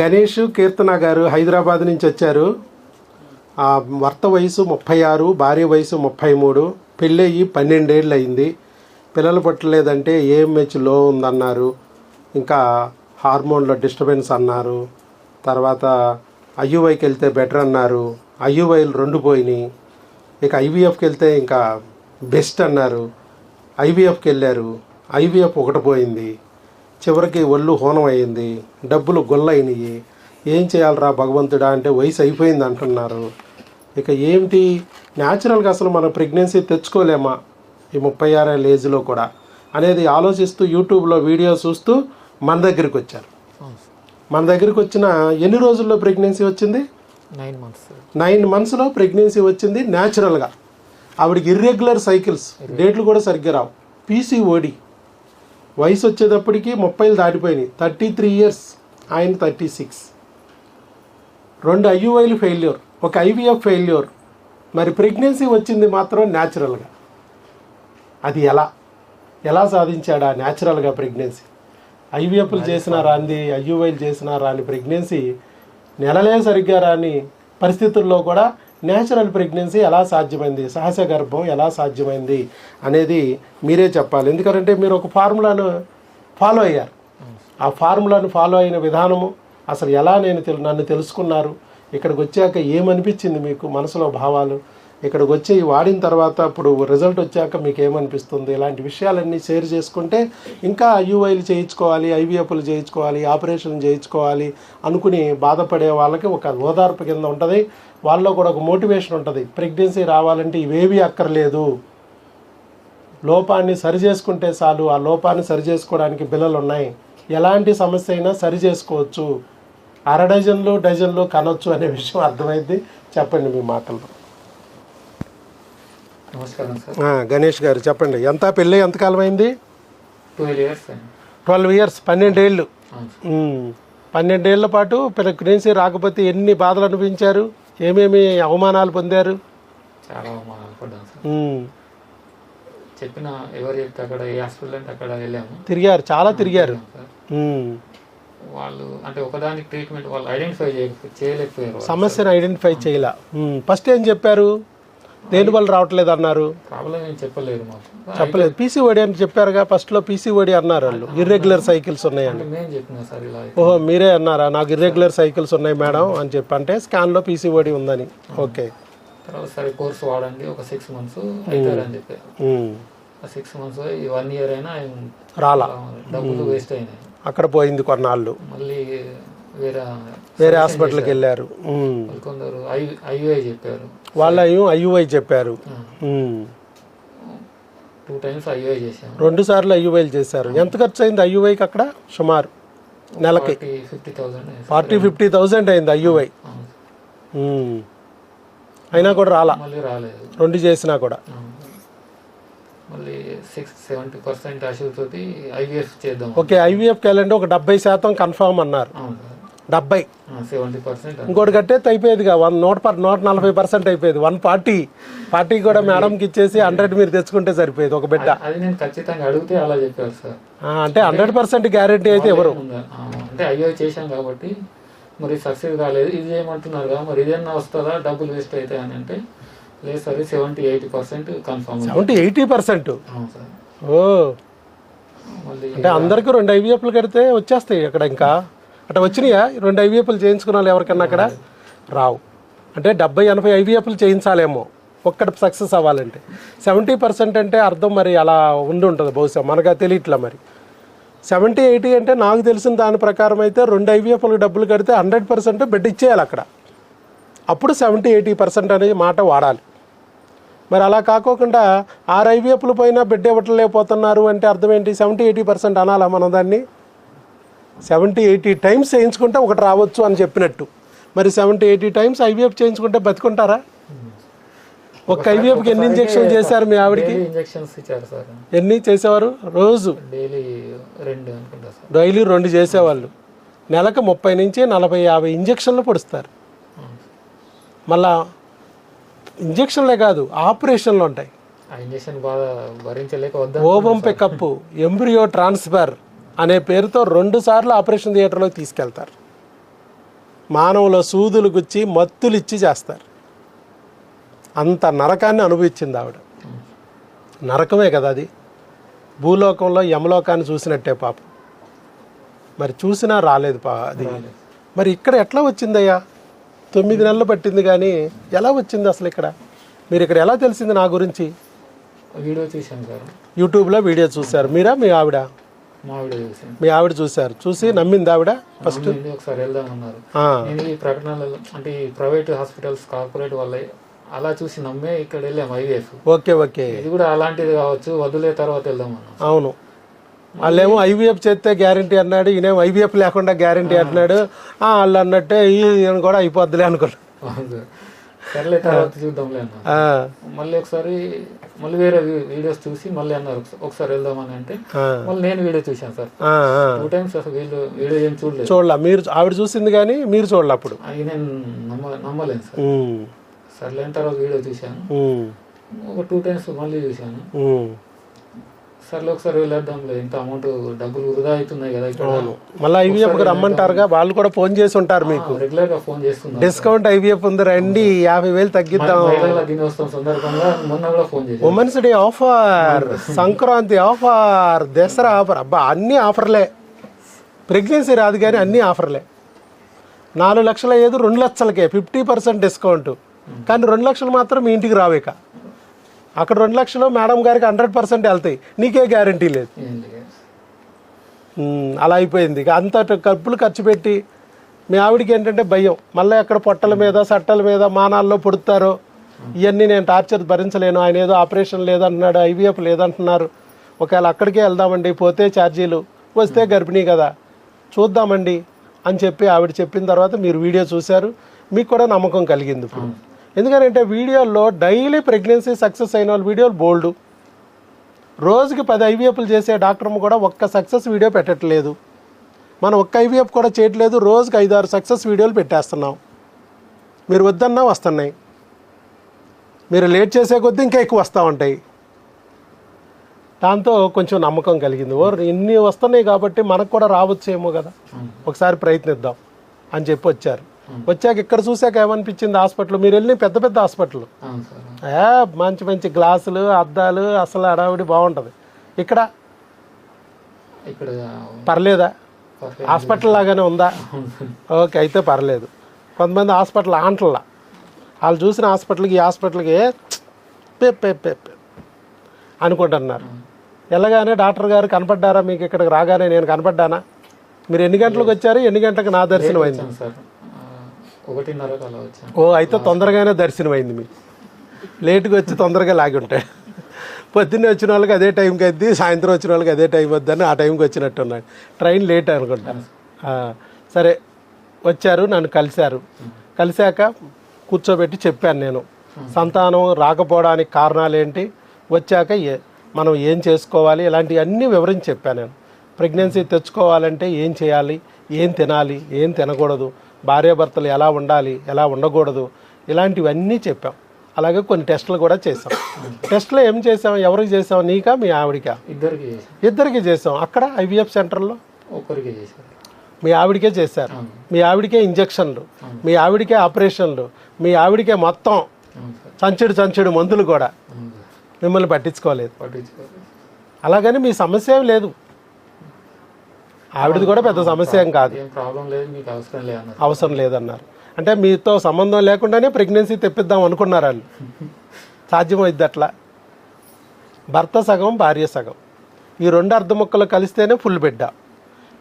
గణేష్ కీర్తన గారు హైదరాబాద్ నుంచి వచ్చారు. ఆ భర్త వయసు ముప్పై ఆరు భార్య వయసు ముప్పై మూడు పెళ్ళయ్యి పన్నెండేళ్ళు అయింది పిల్లలు పట్టలేదంటే ఏఎంహెచ్లో ఉందన్నారు. ఇంకా హార్మోన్లో డిస్టర్బెన్స్ అన్నారు. తర్వాత ఐయువైకి వెళ్తే బెటర్ అన్నారు. ఐయువైలు రెండు పోయినాయి. ఇక ఐవీఎఫ్కి వెళ్తే ఇంకా బెస్ట్ అన్నారు. ఐవీఎఫ్కి వెళ్ళారు. ఐవీఎఫ్ ఒకటి పోయింది. చివరికి ఒళ్ళు హోనం అయింది డబ్బులు గొల్లయినాయి. ఏం చేయాలరా భగవంతుడా అంటే వయసు అయిపోయింది అంటున్నారు. ఇక ఏమిటి? న్యాచురల్గా అసలు మనం ప్రెగ్నెన్సీ తెచ్చుకోలేమా? ఈ ముప్పై ఆరేళ్ళ ఏజ్లో కూడా. అనేది ఆలోచిస్తూ యూట్యూబ్లో వీడియో చూస్తూ మన దగ్గరికి వచ్చారు మన దగ్గరికి వచ్చిన ఎన్ని రోజుల్లో ప్రెగ్నెన్సీ వచ్చింది? Nine months. నైన్ మంత్స్లో ప్రెగ్నెన్సీ వచ్చింది న్యాచురల్గా. ఆవిడకి ఇర్రెగ్యులర్ సైకిల్స్. డేట్లు కూడా సరిగ్గా రావు. పీసీఓడి. వయసు వచ్చేటప్పటికి ముప్పైలు దాటిపోయినాయి. థర్టీ త్రీ ఇయర్స్ ఆయన థర్టీ సిక్స్. రెండు ఐయుఐలు ఫెయిల్యూర్ ఒక ఐవీఎఫ్ ఫెయిల్యూర్. మరి ప్రెగ్నెన్సీ వచ్చింది మాత్రం న్యాచురల్గా. అది ఎలా? ఎలా సాధించాడా న్యాచురల్గా ప్రెగ్నెన్సీ? ఐవీఎఫ్లు చేసిన రాంది ఐయుఐలు చేసిన రాని ప్రెగ్నెన్సీ నెలలే సరిగ్గా రాని పరిస్థితుల్లో కూడా న్యాచురల్ ప్రెగ్నెన్సీ ఎలా సాధ్యమైంది? సహజ గర్భం ఎలా సాధ్యమైంది? అనేది మీరే చెప్పాలి. ఎందుకంటే మీరు ఒక ఫార్ములాను ఫాలో అయ్యారు. ఆ ఫార్ములాను ఫాలో అయిన విధానము అసలు ఎలా నేను తెలు నన్ను తెలుసుకున్నారు? ఇక్కడికి వచ్చాక ఏమనిపించింది మీకు? మనసులో భావాలు? ఇక్కడికి వచ్చి వాడిన తర్వాత ఇప్పుడు రిజల్ట్ వచ్చాక మీకు ఏమనిపిస్తుంది? ఇలాంటి విషయాలన్నీ షేర్ చేసుకుంటే ఇంకా ఐయుఐలు చేయించుకోవాలి ఐవీఎఫ్లు చేయించుకోవాలి ఆపరేషన్ చేయించుకోవాలి అనుకుని బాధపడే వాళ్ళకి ఒక ఓదార్పు కింద ఉంటుంది. వాళ్ళలో కూడా ఒక మోటివేషన్ ఉంటుంది. ప్రెగ్నెన్సీ రావాలంటే ఇవేవి అక్కర్లేదు. లోపాన్ని సరి చేసుకుంటే చాలు. ఆ లోపాన్ని సరి చేసుకోవడానికి బిల్లలు ఉన్నాయి ఎలాంటి సమస్య అయినా సరి చేసుకోవచ్చు. అర డజన్లు డజన్లు కనొచ్చు అనే విషయం అర్థమైంది. చెప్పండి మీ మాటల్లో. గణేష్ గారు చెప్పండి. ఎంత పెళ్ళి ఎంతకాలం అయింది? ట్వెల్వ్ ఇయర్స్ పన్నెండేళ్ళు. పన్నెండేళ్ళ పాటు ప్రెగ్నెన్సీ రాకపోతే ఎన్ని బాధలు అనిపించారు ఏమేమి అవమానాలు పొందారు? చాలా అవమానాలు. చెప్పిన ఎవరు అక్కడ ఏ హాస్పిటల్ అంటే అక్కడ వెళ్ళాము. తిరిగారు చాలా తిరిగారు. వాళ్ళు అంటే ఒకదానికి ట్రీట్మెంట్ వాళ్ళు ఐడెంటిఫై చేయలేకపోయారు. సమస్యను ఐడెంటిఫై చేయలే. ఫస్ట్ ఏం చెప్పారు? దేని వల్ల రావట్లేదు అన్నారు? చెప్పలేదు పీసీఓడి అని చెప్పారుగా ఫస్ట్లో పీసీఓడి అన్నారు వాళ్ళు. ఇర్రెగ్యులర్ సైకిల్స్ ఉన్నాయని. ఓహో మీరే అన్నారా? నాకు ఇర్రెగ్యులర్ సైకిల్స్ ఉన్నాయి మేడం అని చెప్పి. అంటే స్కాన్లో పీసీఓడి ఉందని. ఓకే. సరే కోర్స్ వాడండి ఒక six months six months one year అయినా రాలా. డబ్బులు వేస్ట్ అయినాయి. అక్కడ పోయింది కొన్నాళ్ళు. మళ్ళీ వేరే హాస్పిటల్కి వెళ్ళారు. కొందరు ఐయుఐ చెప్పారు. వాళ్ళ ఐయుఐ చెప్పారు. టూ టైమ్స్ ఐయుఐ రెండు సార్లు ఐయుఐలు చేశారు. ఎంత ఖర్చు అయింది ఐయుఐకి అక్కడ? సుమారు నెలకి. ఫార్టీ ఫిఫ్టీ థౌజండ్ అయింది. ఐయుఐ. అయినా కూడా రాలా? మళ్ళీ రాలేదు. రెండు చేసినా కూడా. మళ్ళీ సిక్స్ సెవెంటీ పర్సెంట్ తోటి ఐవీఎఫ్ చేద్దాం ఓకే ఐవీఎఫ్కి వెళ్ళండి ఒక డెబ్బై శాతం కన్ఫామ్ అన్నారు. డెబ్బై. ఇంకోటి కట్టేది అయిపోయేదిగా వన్ నూట పర్ నూట నలభై పర్సెంట్ అయిపోయేది. One forty. ఫార్టీ కూడా మేడంకి ఇచ్చేసి హండ్రెడ్ మీరు తెచ్చుకుంటే సరిపోయేది ఒక బిడ్డ. అంటే హండ్రెడ్ పర్సెంట్ గ్యారెంటీ అయితే ఎవరు? అంటే ఐఓ చేశాం కాబట్టి మరి సక్సెస్ కాలేదు. ఇది చేయమంటున్నారు కదా మరి ఇదేమన్నా వస్తుందా? డబ్బులు వేస్ట్ అవుతాయి అని అంటే లేదు sir seventy eighty percent confirm seventy eighty percent? ఓ. అంటే అందరికీ రెండు ఐవీఎఫ్లు కడితే వచ్చేస్తాయి అక్కడ ఇంకా. అట్లా వచ్చినాయా? రెండు ఐవీఎఫ్లు చేయించుకున్న వాళ్ళు ఎవరికన్నా అక్కడ? రావు. అంటే డెబ్బై ఎనభై ఐవీఎఫ్లు చేయించాలేమో. ఒక్కటి సక్సెస్ అవ్వాలంటే. సెవెంటీ పర్సెంట్ అంటే అర్థం మరి అలా ఉండి ఉంటుంది బహుశా. మనకు తెలియట్లా మరి. సెవెంటీ ఎయిటీ అంటే నాకు తెలిసిన దాని ప్రకారం అయితే రెండు ఐవీఎఫ్లకు డబ్బులు కడితే హండ్రెడ్ పర్సెంట్ బెడ్ ఇచ్చేయాలి అక్కడ. అప్పుడు సెవెంటీ ఎయిటీ పర్సెంట్ అనే మాట వాడాలి. మరి అలా కాకోకుండా ఆరు ఐవీఎఫ్లు పోయినా బిడ్డ ఇవ్వట్లేకపోతున్నారు అంటే అర్థం ఏంటి? సెవెంటీ ఎయిటీ పర్సెంట్ అనాలా మనం దాన్ని? సెవెంటీ ఎయిటీ టైమ్స్ చేయించుకుంటే ఒకటి రావచ్చు అని చెప్పినట్టు. మరి సెవెంటీ ఎయిటీ టైమ్స్ ఐవీఎఫ్ చేయించుకుంటే బతుకుంటారా? ఒక ఐవీఎఫ్కి ఎన్ని ఇంజెక్షన్ చేశారు మీ ఆవిడకి? డైలీ ఇంజెక్షన్స్ ఇచ్చారు సార్. ఎన్ని చేసేవారు? రోజు? డైలీ రెండు అనుకుంటా సార్. డైలీ రెండు చేసేవాళ్ళు. నెలకు ముప్పై నుంచి నలభై యాభై ఇంజెక్షన్లు పొడుస్తారు. మళ్ళా ఇంజెక్షన్లే కాదు ఆపరేషన్లు ఉంటాయి. ఆ ఇంజెక్షన్ బాగా భరించలేక వద్దా ఓవం పికప్ ఎంబ్రియో ట్రాన్స్ఫర్. అనే పేరుతో రెండు సార్లు ఆపరేషన్ థియేటర్లోకి తీసుకెళ్తారు. మానవుల సూదులు గుచ్చి మత్తులు ఇచ్చి చేస్తారు. అంత నరకాన్ని అనుభవించింది ఆవిడ. నరకమే కదా అది. భూలోకంలో యమలోకాన్ని చూసినట్టే పాపం. మరి చూసినా రాలేదు పా అది. మరి ఇక్కడ ఎట్లా వచ్చిందయ్యా? తొమ్మిది నెలలు పట్టింది కానీ ఎలా వచ్చింది అసలు ఇక్కడ? మీరు ఇక్కడ ఎలా తెలిసింది నా గురించి? వీడియో చూశాను సార్. యూట్యూబ్లో వీడియో చూశారు. మీరా మీ ఆవిడ? మా ఆవిడ చూశారు. చూసి నమ్మింది ఆవిడ ఫస్ట్? ఒకసారి వెళ్దాం అన్నారు. ఆ, నేను ఈ ప్రకటనలలో అంటే ఈ ప్రైవేట్ హాస్పిటల్స్ కార్పొరేట్ వల్ల అలా చూసి నమ్మే ఇక్కడ వెళ్ళాం ఐవీఎఫ్. Okay okay. ఇది కూడా అలాంటిది కావచ్చు వదిలే తర్వాత వెళ్దాం అవును. వాళ్ళేమో ఐవీఎఫ్ చేస్తే గ్యారంటీ అన్నాడు ఈయనేమో ఐవీఎఫ్ లేకుండా గ్యారంటీ అంటున్నాడు ఆ, వాళ్ళు అన్నట్టే ఈయన కూడా అయిపోద్దిలే అనుకున్నాడు. సర్లే తర్వాత చూద్దాంలే మళ్ళీ ఒకసారి మళ్ళీ వేరే వీడియోస్ చూసి మళ్ళీ అన్నారు ఒకసా- ఒకసారి వెళ్దామని అంటే మళ్ళీ నేను వీడియో చూశాను సార్. టూ టైమ్స్ అసలు వీళ్ళు వీడియో ఏం చూడలేదు. చూడలా. మీరు ఆవిడ చూసింది కానీ మీరు చూడలే అప్పుడు? అది నేను నమ్మ నమ్మలేను సార్. ఉమ్, సర్లే అని తర్వాత వీడియో చూశాను. ఒక టూ టైమ్స్ మళ్ళీ చూశాను. సర్లే ఒకసారి వెళ్ళేద్దాంలే. ఇంత అమౌంట్ డబ్బులు వృధా అవుతున్నాయి కదా ఇక్కడ. మళ్ళీ ఐవీఎఫ్కి రమ్మంటారుగా వాళ్ళు కూడా ఫోన్ చేసి ఉంటారు మీకు. రెగ్యులర్గా ఫోన్ చేస్తున్నారు డిస్కౌంట్ ఐవీఎఫ్ ఉంది రండి యాభై వేలు తగ్గిద్దాం. దినోత్సవం సందర్భంగా మొన్న కూడా ఫోన్ చేశాను women's day offer Sankranti offer Dasara offer అబ్బా అన్ని ఆఫర్లే ప్రెగ్నెన్సీ రాదు కానీ అన్ని ఆఫర్లే నాలుగు లక్షల ఏదో రెండు లక్షలకే ఫిఫ్టీ పర్సెంట్ డిస్కౌంట్ కానీ రెండు లక్షలు మాత్రం మీ ఇంటికి రావేక అక్కడ రెండు లక్షలు మేడం గారికి హండ్రెడ్ పర్సెంట్ వెళ్తాయి. నీకే గ్యారంటీ లేదు. అలా అయిపోయింది. ఇక అంత కప్పులు ఖర్చు పెట్టి మీ ఆవిడకి ఏంటంటే భయం. మళ్ళీ అక్కడ పొట్టల మీద సట్టల మీద మానాల్లో పుడతారో ఇవన్నీ నేను టార్చర్ భరించలేను. ఆయన ఏదో ఆపరేషన్ లేదంటున్నాడు ఐవీఎఫ్ లేదంటున్నారు. ఒకవేళ అక్కడికే వెళ్దామండి పోతే ఛార్జీలు వస్తే గర్భిణీ కదా. చూద్దామండి అని చెప్పి ఆవిడ చెప్పిన తర్వాత మీరు వీడియో చూశారు. మీకు కూడా నమ్మకం కలిగింది ఇప్పుడు. ఎందుకంటే వీడియోల్లో డైలీ ప్రెగ్నెన్సీ సక్సెస్ అయిన వాళ్ళ వీడియోలు బోల్డు. రోజుకి పది ఐవీఎఫ్లు చేసే డాక్టర్ కూడా ఒక్క సక్సెస్ వీడియో పెట్టట్లేదు. మనం ఒక్క ఐవీఎఫ్ కూడా చేయట్లేదు రోజుకి ఐదారు సక్సెస్ వీడియోలు పెట్టేస్తున్నాం. మీరు వద్దన్నా వస్తున్నాయి. మీరు లేట్ చేసే కొద్దీ ఇంకా ఎక్కువ వస్తూ ఉంటాయి. దాంతో కొంచెం నమ్మకం కలిగింది. ఓ ఇన్ని వస్తున్నాయి కాబట్టి మనకు కూడా రావచ్చేమో కదా. ఒకసారి ప్రయత్నిద్దాం అని చెప్పి వచ్చారు. వచ్చాక ఇక్కడ చూసాక ఏమనిపించింది హాస్పిటల్? మీరు వెళ్ళి పెద్ద పెద్ద హాస్పిటల్. మంచి మంచి గ్లాసులు అద్దాలు అసలు హడావిడి బాగుంటుంది. ఇక్కడ? ఇక్కడ పర్లేదా. హాస్పిటల్ లాగానే ఉందా. ఓకే అయితే పర్లేదు. కొంతమంది హాస్పిటల్ ఆంటల్లా వాళ్ళు చూసిన హాస్పిటల్కి ఈ హాస్పిటల్కి పే పే అనుకుంటున్నారు. వెళ్ళగానే డాక్టర్ గారు కనపడ్డారా? మీకు ఇక్కడికి రాగానే నేను కనపడ్డానా? మీరు ఎన్ని గంటలకు వచ్చారు? ఎన్ని గంటలకు నా దర్శనం అయింది? ఒకటిన్నరకు అలా వచ్చాను ఓ అయితే తొందరగానే దర్శనం అయింది మీకు లేట్గా వచ్చి తొందరగా లాగి ఉంటాయి పొద్దున్నే వచ్చిన వాళ్ళకి అదే టైంకి అయింది సాయంత్రం వచ్చిన వాళ్ళకి అదే టైం వద్దని ఆ టైంకి వచ్చినట్టు ఉన్నాడు ట్రైన్ లేట్ అనుకుంటా. ఆ, సరే వచ్చారు నన్ను కలిశారు. కలిశాక కూర్చోబెట్టి చెప్పాను నేను. సంతానం రాకపోవడానికి కారణాలు ఏంటి వచ్చాక ఏ మనం ఏం చేసుకోవాలి? ఇలాంటివన్నీ వివరించి చెప్పాను నేను. ప్రెగ్నెన్సీ తెచ్చుకోవాలంటే ఏం చేయాలి? ఏం తినాలి? ఏం తినకూడదు? భార్యాభర్తలు ఎలా ఉండాలి ఎలా ఉండకూడదు ఇలాంటివన్నీ చెప్పాం. అలాగే కొన్ని టెస్టులు కూడా చేసాం టెస్టులు ఏం చేసాం ఎవరికి చేసాం నీకా మీ ఆవిడికా? ఇద్దరికి ఇద్దరికి చేసాం అక్కడ ఐవీఎఫ్ సెంటర్లో? ఒక్కరికి చేశాను మీ ఆవిడకే చేశారు. మీ ఆవిడకే ఇంజక్షన్లు. మీ ఆవిడకే ఆపరేషన్లు. మీ ఆవిడకే మొత్తం చంచెడు చంచెడు మందులు కూడా. మిమ్మల్ని పట్టించుకోలేదు. పట్టించుకోలేదు. అలాగని మీ సమస్య ఏం లేదు. ఆవిడది కూడా పెద్ద సమస్య ఏం కాదు. అవసరం లేదన్నారు. అంటే మీతో సంబంధం లేకుండానే ప్రెగ్నెన్సీ తెప్పిద్దాం అనుకున్నారు వాళ్ళు సాధ్యమైద్ది అట్లా? భర్త సగం భార్య సగం. ఈ రెండు అర్ధ ముక్కలు కలిస్తేనే ఫుల్ బిడ్డ.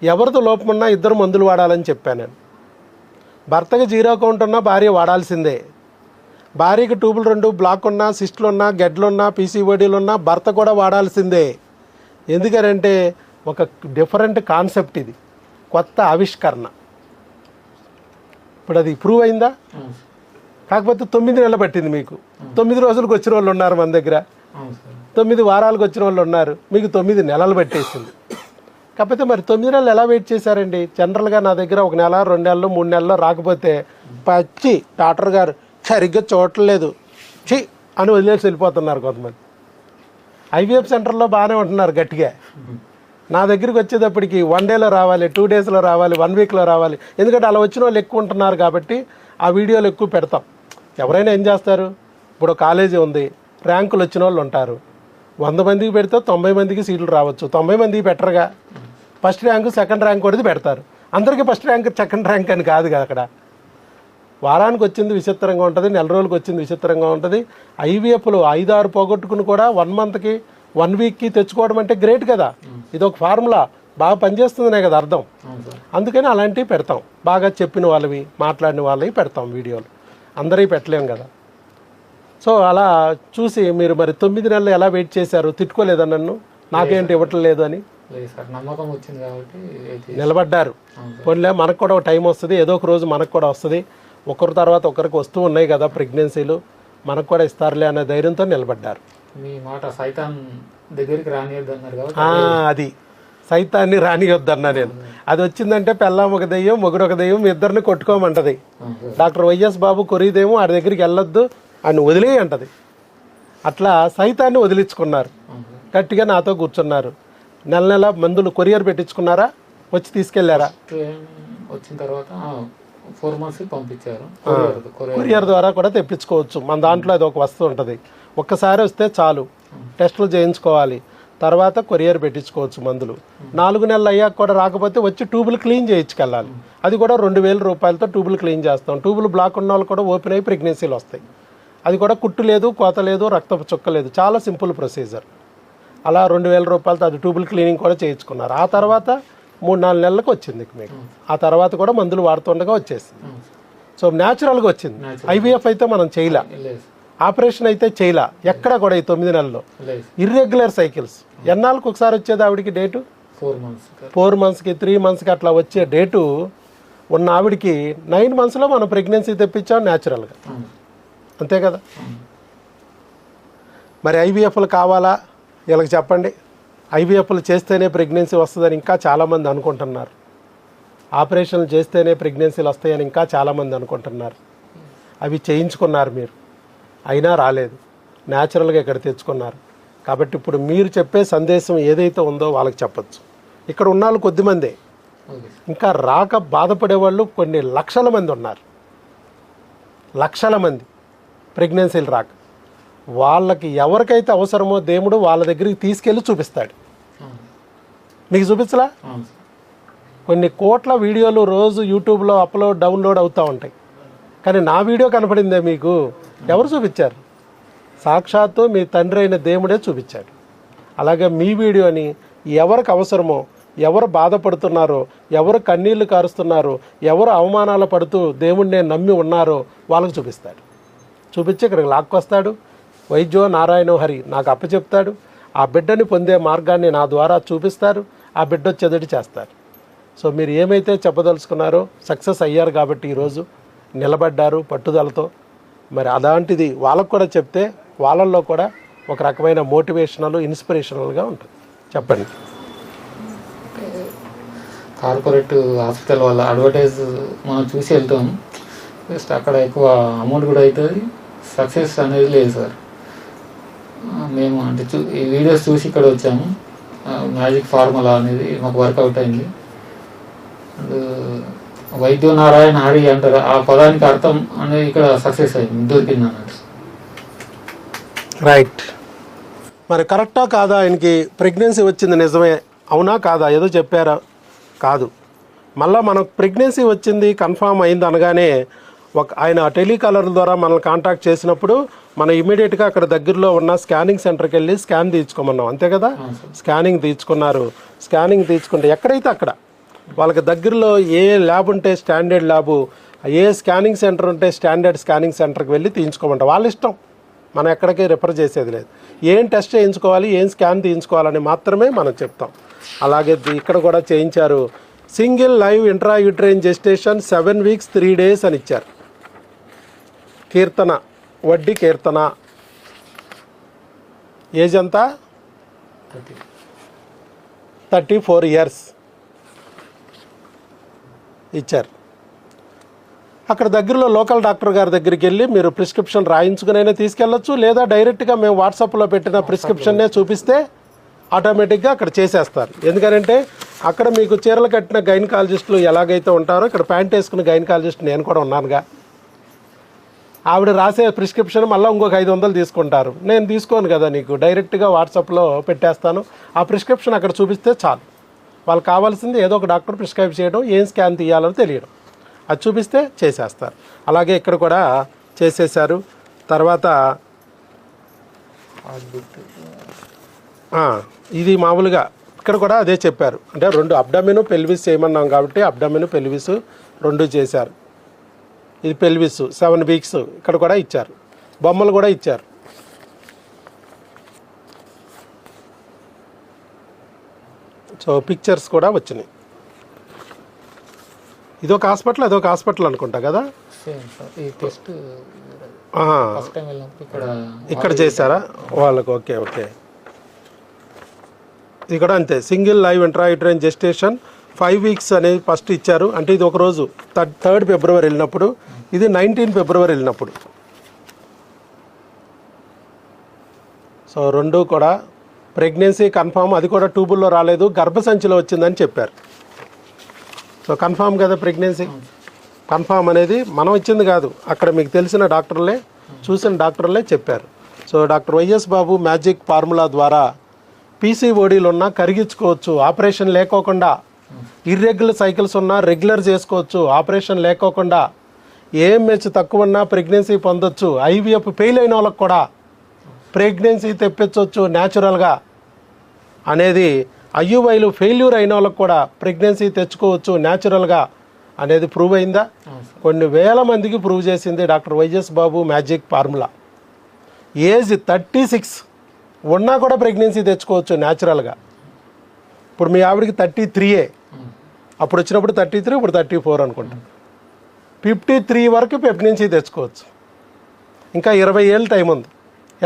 ఎవరితో లోపం ఉన్నా ఇద్దరు మందులు వాడాలని చెప్పాను నేను. భర్తకి జీరో కౌంట్ ఉన్నా భార్య వాడాల్సిందే. భార్యకి ట్యూబులు రెండు బ్లాక్ ఉన్నా సిస్టులు ఉన్నా గెడ్లున్నా పీసీఓడీలు ఉన్నా భర్త కూడా వాడాల్సిందే. ఎందుకనంటే ఒక డిఫరెంట్ కాన్సెప్ట్ ఇది. కొత్త ఆవిష్కరణ. ఇప్పుడు అది ప్రూవ్ అయిందా? కాకపోతే తొమ్మిది నెలలు పట్టింది మీకు. తొమ్మిది రోజులకు వచ్చిన వాళ్ళు ఉన్నారు మన దగ్గర. తొమ్మిది వారాలకు వచ్చిన వాళ్ళు ఉన్నారు. మీకు తొమ్మిది నెలలు పట్టేసింది. కాకపోతే మరి తొమ్మిది నెలలు ఎలా వెయిట్ చేశారండి? జనరల్గా నా దగ్గర ఒక నెల రెండు నెలలు మూడు నెలలు రాకపోతే పచ్చి డాక్టర్ గారు సరిగ్గా చూడట్లేదు. ఛీ! అని వదిలేసి వెళ్ళిపోతున్నారు కొంతమంది. ఐవీఎఫ్ సెంటర్లో బాగానే ఉంటున్నారు గట్టిగా. నా దగ్గరికి వచ్చేటప్పటికి వన్ డేలో రావాలి టూ డేస్లో రావాలి వన్ వీక్లో రావాలి. ఎందుకంటే అలా వచ్చిన వాళ్ళు ఎక్కువ ఉంటున్నారు కాబట్టి ఆ వీడియోలు ఎక్కువ పెడతాం. ఎవరైనా ఏం చేస్తారు? ఇప్పుడు కాలేజీ ఉంది ర్యాంకులు వచ్చిన వాళ్ళు ఉంటారు. వంద మందికి పెడితే తొంభై మందికి సీట్లు రావచ్చు. తొంభై మందికి పెట్టరుగా. ఫస్ట్ ర్యాంకు సెకండ్ ర్యాంక్ కొడితే పెడతారు. అందరికీ ఫస్ట్ ర్యాంక్ సెకండ్ ర్యాంక్ అని కాదు కదా అక్కడ. వారానికి వచ్చింది విచిత్రంగా ఉంటుంది నెల రోజులకు వచ్చింది విచిత్రంగా ఉంటుంది. ఐవీఎఫ్లు ఐదారు పోగొట్టుకుని కూడా వన్ మంత్కి వన్ వీక్కి తెచ్చుకోవడం అంటే గ్రేట్ కదా. ఇది ఒక ఫార్ములా. బాగా పనిచేస్తుందనే కదా అర్థం. అందుకని అలాంటివి పెడతాం. బాగా చెప్పిన వాళ్ళవి మాట్లాడిన వాళ్ళవి పెడతాం వీడియోలు. అందరివి పెట్టలేం కదా. సో అలా చూసి మీరు మరి తొమ్మిది నెలలు ఎలా వెయిట్ చేశారు? తిట్టుకోలేదా నన్ను? నాకేంటి ఇవ్వటం లేదు అని? నమ్మకం వచ్చింది కాబట్టి నిలబడ్డారు. పోన్లే మనకు కూడా ఒక టైం వస్తుంది. ఏదో ఒక రోజు మనకు కూడా వస్తుంది. ఒకరి తర్వాత ఒకరికి వస్తూ ఉన్నాయి కదా ప్రెగ్నెన్సీలు. మనకు కూడా ఇస్తారులే అనే ధైర్యంతో నిలబడ్డారు. మీ మాట సైతాన్ దగ్గరికి రానియద్దు అన్నారు కాబట్టి ఆ, అది సైతాన్ని రానియొద్దన్నా నేను. అది వచ్చిందంటే పెళ్ళాం ఒక దెయ్యం మొగుడు ఒక దెయ్యం మీ ఇద్దరిని కొట్టుకోమంటది. డాక్టర్ వైఎస్ బాబు కొరిదేమో ఆడి దగ్గరికి వెళ్ళొద్దు అని వదిలేయి అంటది అట్లా సైతాన్ని వదిలించుకున్నారు. గట్టిగా నాతో కూర్చున్నారు. నెల నెల మందులు కొరియర్ పెట్టించుకున్నారా? వచ్చి తీసుకెళ్ళారా? వచ్చిన తర్వాత ఫోర్ మంత్స్ పంపించారు. కొరియర్ ద్వారా కూడా తెప్పించుకోవచ్చు. మన దాంట్లో అది ఒక వస్తువు ఉంటుంది. ఒక్కసారి వస్తే చాలు. టెస్టులు చేయించుకోవాలి. తర్వాత కొరియర్ పెట్టించుకోవచ్చు మందులు. నాలుగు నెలలు అయ్యాక కూడా రాకపోతే వచ్చి ట్యూబులు క్లీన్ చేయించుకెళ్ళాలి. అది కూడా రెండు వేల రూపాయలతో ట్యూబులు క్లీన్ చేస్తాం. ట్యూబులు బ్లాక్ ఉన్న వాళ్ళు కూడా ఓపెన్ అయ్యి ప్రెగ్నెన్సీలు వస్తాయి. అది కూడా కుట్టు లేదు కోత లేదు రక్తపు చుక్క లేదు. చాలా సింపుల్ ప్రొసీజర్. అలా రెండు వేల రూపాయలతో అది ట్యూబుల్ క్లీనింగ్ కూడా చేయించుకున్నారు. ఆ తర్వాత మూడు నాలుగు నెలలకు వచ్చింది మీకు. ఆ తర్వాత కూడా మందులు వాడుతుండగా వచ్చేసింది. సో న్యాచురల్గా వచ్చింది. ఐవీఎఫ్ అయితే మనం చేయలే. ఆపరేషన్ అయితే చేయలే. ఎక్కడ కూడా ఈ తొమ్మిది నెలల్లో. Irregular cycles. ఎన్నాళ్ళకి ఒకసారి వచ్చేది ఆవిడికి డేటు? ఫోర్ మంత్స్ ఫోర్ మంత్స్కి త్రీ మంత్స్కి అట్లా వచ్చే డేటు ఉన్న ఆవిడికి నైన్ మంత్స్లో మనం ప్రెగ్నెన్సీ తెప్పించాం న్యాచురల్గా. అంతే కదా? మరి ఐవీఎఫ్లు కావాలా? వీళ్ళకి చెప్పండి. ఐవీఎఫ్లు చేస్తేనే ప్రెగ్నెన్సీ వస్తుందని ఇంకా చాలామంది అనుకుంటున్నారు. ఆపరేషన్లు చేస్తేనే ప్రెగ్నెన్సీలు వస్తాయని ఇంకా చాలామంది అనుకుంటున్నారు. అవి చేయించుకున్నారు మీరు. అయినా రాలేదు. న్యాచురల్గా ఇక్కడ తెచ్చుకున్నారు. కాబట్టి ఇప్పుడు మీరు చెప్పే సందేశం ఏదైతే ఉందో వాళ్ళకి చెప్పొచ్చు. ఇక్కడ ఉన్న వాళ్ళు కొద్దిమందే ఇంకా రాక బాధపడే వాళ్ళు కొన్ని లక్షల మంది ఉన్నారు. లక్షల మంది ప్రెగ్నెన్సీలు రాక. వాళ్ళకి ఎవరికైతే అవసరమో దేవుడు వాళ్ళ దగ్గరికి తీసుకెళ్ళి చూపిస్తాడు. మీకు చూపించలా? కొన్ని కోట్ల వీడియోలు రోజు యూట్యూబ్లో అప్లోడ్ డౌన్లోడ్ అవుతూ ఉంటాయి. కానీ నా వీడియో కనపడిందే మీకు? ఎవరు చూపించారు? సాక్షాత్తు మీ తండ్రి అయిన దేవుడే చూపించాడు. అలాగే మీ వీడియోని ఎవరికి అవసరమో ఎవరు బాధపడుతున్నారో ఎవరు కన్నీళ్ళు కారుస్తున్నారో ఎవరు అవమానాలు పడుతూ దేవుణ్ణి నమ్మి ఉన్నారో వాళ్ళకి చూపిస్తాడు. చూపించి ఇక్కడికి లాక్కొస్తాడు. వైద్యో నారాయణ హరి నాకు అప్పచెప్తాడు ఆ బిడ్డని పొందే మార్గాన్ని నా ద్వారా చూపిస్తారు. ఆ బిడ్డ వచ్చేదటి చేస్తారు. సో మీరు ఏమైతే చెప్పదలుచుకున్నారో సక్సెస్ అయ్యారు కాబట్టి ఈరోజు నిలబడ్డారు పట్టుదలతో. మరి అలాంటిది వాళ్ళకు కూడా చెప్తే వాళ్ళల్లో కూడా ఒక రకమైన మోటివేషనల్ ఇన్స్పిరేషనల్గా ఉంటుంది. చెప్పండి. కార్పొరేట్ హాస్పిటల్ వల్ల అడ్వర్టైజ్ మనం చూసి వెళ్తాం. జస్ట్ అక్కడ ఎక్కువ అమౌంట్ కూడా అవుతుంది. సక్సెస్ అనేది లేదు సార్. మేము అంటే చూ ఈ వీడియోస్ చూసి ఇక్కడ వచ్చాము. మ్యాజిక్ ఫార్ములా అనేది మాకు వర్కౌట్ అయింది. అండ్ వైద్య నారాయణ హరి అంటారు. ఆ పదానికి అర్థం అనేది ఇక్కడ సక్సెస్ అయింది. దొరికింది అన్నట్టు. రైట్ మరి కరెక్టా కాదా? ఆయనకి ప్రెగ్నెన్సీ వచ్చింది నిజమే. అవునా కాదా? ఏదో చెప్పారా? కాదు. మళ్ళీ మనకు ప్రెగ్నెన్సీ వచ్చింది కన్ఫామ్ అయింది అనగానే ఒక ఆయన టెలికాలర్ ద్వారా మనల్ని కాంటాక్ట్ చేసినప్పుడు మనం ఇమీడియట్గా అక్కడ దగ్గరలో ఉన్న స్కానింగ్ సెంటర్కి వెళ్ళి స్కాన్ తీయించుకోమన్నాం. అంతే కదా? స్కానింగ్ తీయించుకున్నారు. స్కానింగ్ తీయించుకుంటే ఎక్కడైతే అక్కడ వాళ్ళకి దగ్గరలో ఏ ల్యాబ్ ఉంటే స్టాండర్డ్ ల్యాబు ఏ స్కానింగ్ సెంటర్ ఉంటే స్టాండర్డ్ స్కానింగ్ సెంటర్కి వెళ్ళి తీయించుకోమంటారు వాళ్ళ ఇష్టం. మనం ఎక్కడికి రిఫర్ చేసేది లేదు. ఏం టెస్ట్ చేయించుకోవాలి ఏం స్కాన్ తీయించుకోవాలని మాత్రమే మనం చెప్తాం. అలాగే ఇక్కడ కూడా చేయించారు. Single live intrauterine gestation seven weeks three days అని ఇచ్చారు. కీర్తన వడ్డీ కీర్తన. ఏజ్ అంతా థర్టీ ఫోర్ ఇయర్స్. ఇచ్చారు. అక్కడ దగ్గరలో లోకల్ డాక్టర్ గారి దగ్గరికి వెళ్ళి మీరు ప్రిస్క్రిప్షన్ రాయించుకునైనా తీసుకెళ్ళొచ్చు లేదా డైరెక్ట్గా మేము వాట్సాప్లో పెట్టిన ప్రిస్క్రిప్షన్నే చూపిస్తే ఆటోమేటిక్గా అక్కడ చేసేస్తారు. ఎందుకంటే అక్కడ మీకు చీరలు కట్టిన గైనకాలజిస్టులు ఎలాగైతే ఉంటారో ఇక్కడ ప్యాంట్ వేసుకున్న గైనకాలజిస్ట్ నేను కూడా ఉన్నానుగా. ఆవిడ రాసే ప్రిస్క్రిప్షన్ మళ్ళీ ఇంకొక ఐదు వందలు తీసుకుంటారు. నేను తీసుకోను కదా నీకు. డైరెక్ట్గా వాట్సాప్లో పెట్టేస్తాను. ఆ ప్రిస్క్రిప్షన్ అక్కడ చూపిస్తే చాలు. వాళ్ళకి కావాల్సింది ఏదో ఒక డాక్టర్ ప్రిస్క్రైబ్ చేయడం ఏం స్కాన్ తీయాలో తెలియడం. అది చూపిస్తే చేసేస్తారు. అలాగే ఇక్కడ కూడా చేసేసారు తర్వాత ఇది మామూలుగా ఇక్కడ కూడా అదే చెప్పారు. అంటే రెండు అబ్డమిను పెల్విస్ చేయమన్నాం కాబట్టి అబ్డమిను పెల్విస్ రెండు చేశారు. ఇది పెల్విస్ సెవెన్ వీక్స్ ఇక్కడ కూడా ఇచ్చారు. బొమ్మలు కూడా ఇచ్చారు. సో పిక్చర్స్ కూడా వచ్చినాయి. ఇదొక హాస్పిటల్ అదొక హాస్పిటల్ అనుకుంటా కదా? ఇక్కడ ఇక్కడ చేశారా? వాళ్ళకు ఓకే ఓకే. ఇది కూడా అంతే. Single live intrauterine gestation five weeks అనేది ఫస్ట్ ఇచ్చారు. అంటే ఇది ఒక రోజు. థర్డ్ థర్డ్ ఫిబ్రవరి వెళ్ళినప్పుడు. ఇది నైన్టీన్ ఫిబ్రవరి వెళ్ళినప్పుడు. సో రెండు కూడా ప్రెగ్నెన్సీ కన్ఫామ్ అది కూడా ట్యూబుల్లో రాలేదు. గర్భసంచిలో వచ్చిందని చెప్పారు. సో కన్ఫామ్ కదా ప్రెగ్నెన్సీ? కన్ఫామ్ అనేది మనం ఇచ్చింది కాదు. అక్కడ మీకు తెలిసిన డాక్టర్లే చూసిన డాక్టర్లే చెప్పారు. So doctor YS Babu magic formula ద్వారా పీసీఓడీలు ఉన్నా కరిగించుకోవచ్చు. ఆపరేషన్ లేకోకుండా ఇర్రెగ్యులర్ సైకిల్స్ ఉన్నా రెగ్యులర్ చేసుకోవచ్చు. ఆపరేషన్ లేకోకుండా ఏఎంహెచ్ తక్కువ ఉన్నా ప్రెగ్నెన్సీ పొందొచ్చు. ఐవీఎఫ్ ఫెయిల్ అయిన వాళ్ళకి కూడా ప్రెగ్నెన్సీ తెప్పించవచ్చు న్యాచురల్గా అనేది ఐయువైలు ఫెయిల్యూర్ అయిన వాళ్ళకి కూడా ప్రెగ్నెన్సీ తెచ్చుకోవచ్చు న్యాచురల్గా అనేది ప్రూవ్ అయిందా? కొన్ని వేల మందికి ప్రూవ్ చేసింది doctor YS Babu magic formula. Age thirty six ఉన్నా కూడా ప్రెగ్నెన్సీ తెచ్చుకోవచ్చు న్యాచురల్గా. ఇప్పుడు మీ ఆవిడకి థర్టీ త్రీయే. అప్పుడు వచ్చినప్పుడు థర్టీ త్రీ ఇప్పుడు థర్టీ ఫోర్ అనుకుంటా. ఫిఫ్టీ త్రీ వరకు ప్రెగ్నెన్సీ తెచ్చుకోవచ్చు. ఇంకా ఇరవై ఏళ్ళు టైం ఉంది.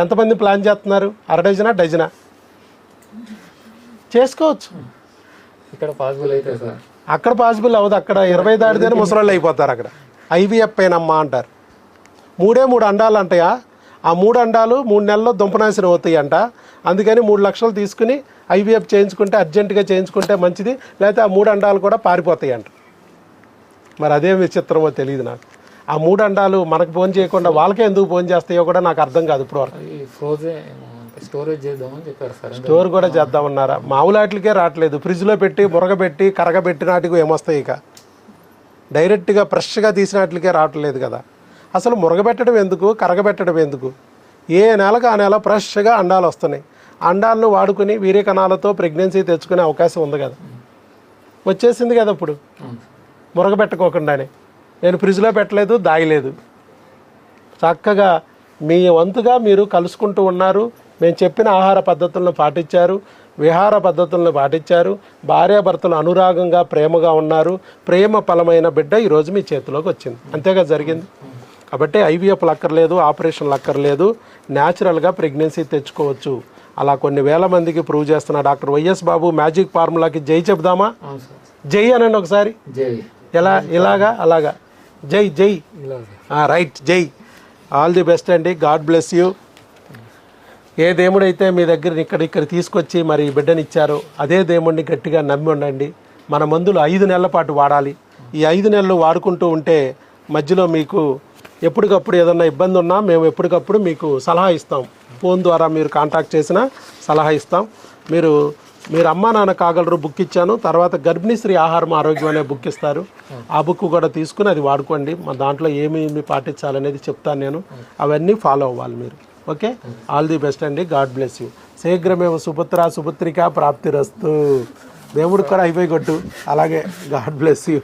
ఎంతమంది ప్లాన్ చేస్తున్నారు? అర డజనా? డజనా చేసుకోవచ్చు. ఇక్కడ పాసిబుల్ అయితే సార్. అక్కడ పాసిబుల్ అవ్వదు. అక్కడ ఇరవై దాటితేనే ముసలాళ్ళు అయిపోతారు అక్కడ. ఐవీఎఫ్ అయినమ్మా అంటారు. మూడే మూడు అండాలు అంటాయా ఆ మూడు అండాలు మూడు నెలల్లో దుంపనాశనం అవుతాయి అంట అందుకని మూడు లక్షలు తీసుకుని ఐవీఎఫ్ చేయించుకుంటే అర్జెంటుగా చేయించుకుంటే మంచిది. లేకపోతే ఆ మూడు అండాలు కూడా పారిపోతాయి అంట. మరి అదేం విచిత్రమో తెలియదు నాకు. ఆ మూడు అండాలు మనకు ఫోన్ చేయకుండా వాళ్ళకే ఎందుకు ఫోన్ చేస్తాయో కూడా నాకు అర్థం కాదు ఇప్పుడు వరకు స్టోర్ కూడా చేద్దామన్నారా? మామూలు వాటికే రావట్లేదు. ఫ్రిడ్జ్లో పెట్టి మురగబెట్టి కరగబెట్టి నాటికి ఏమొస్తాయి ఇక? డైరెక్ట్గా ఫ్రెష్గా తీసిన వాటికే రావట్లేదు కదా. అసలు మురగబెట్టడం ఎందుకు? కరగబెట్టడం ఎందుకు? ఏ నెలకు ఆ నెల ఫ్రెష్గా అండాలు వస్తున్నాయి. అండాలను వాడుకుని వీర్య కణాలతో ప్రెగ్నెన్సీ తెచ్చుకునే అవకాశం ఉంది కదా. వచ్చేసింది కదా ఇప్పుడు. మురగబెట్టుకోకుండానే. నేను ఫ్రిడ్జ్లో పెట్టలేదు దాయలేదు. చక్కగా మీ వంతుగా మీరు కలుసుకుంటూ ఉన్నారు. మేము చెప్పిన ఆహార పద్ధతులను పాటించారు. విహార పద్ధతులను పాటించారు. భార్యాభర్తలు అనురాగంగా ప్రేమగా ఉన్నారు. ప్రేమ ఫలమైన బిడ్డ ఈరోజు మీ చేతిలోకి వచ్చింది. అంతేగా జరిగింది. కాబట్టి ఐవీఎఫ్లు అక్కర్లేదు ఆపరేషన్లు అక్కర్లేదు. న్యాచురల్గా ప్రెగ్నెన్సీ తెచ్చుకోవచ్చు. అలా కొన్ని వేల మందికి ప్రూవ్ చేస్తున్న doctor Y S Babu magic ఫార్ములాకి జై చెప్దామా జై అనండి ఒకసారి. జై. ఎలా ఇలాగా అలాగా? జై జై. రైట్ జై. ఆల్ ది బెస్ట్ అండి. గాడ్ బ్లెస్ యూ ఏ దేవుడైతే మీ దగ్గర ఇక్కడ ఇక్కడ తీసుకొచ్చి మరి ఈ బిడ్డని ఇచ్చారో అదే దేవుడిని గట్టిగా నమ్మి ఉండండి. మన మందులు ఐదు నెలల పాటు వాడాలి. ఈ ఐదు నెలలు వాడుకుంటూ ఉంటే మధ్యలో మీకు ఎప్పటికప్పుడు ఏదన్నా ఇబ్బంది ఉన్నా మేము ఎప్పటికప్పుడు మీకు సలహా ఇస్తాం. ఫోన్ ద్వారా మీరు కాంటాక్ట్ చేసినా సలహా ఇస్తాం. మీరు మీరు అమ్మా నాన్న కాగలరు బుక్ ఇచ్చాను. తర్వాత గర్భిణీ ఆహారం ఆరోగ్యం అనే బుక్ ఇస్తారు. ఆ బుక్ కూడా తీసుకుని అది వాడుకోండి. మా దాంట్లో ఏమేమి పాటించాలనేది చెప్తాను నేను. అవన్నీ ఫాలో అవ్వాలి మీరు. ఓకే? ఆల్ ది బెస్ట్ అండి. God bless you. శీఘ్రమేవ సుపుత్ర సుపుత్రిక ప్రాప్తిరస్తు. దేవుడు కూడా అయిపోయి కొట్టు. అలాగే గాడ్ బ్లెస్ యూ.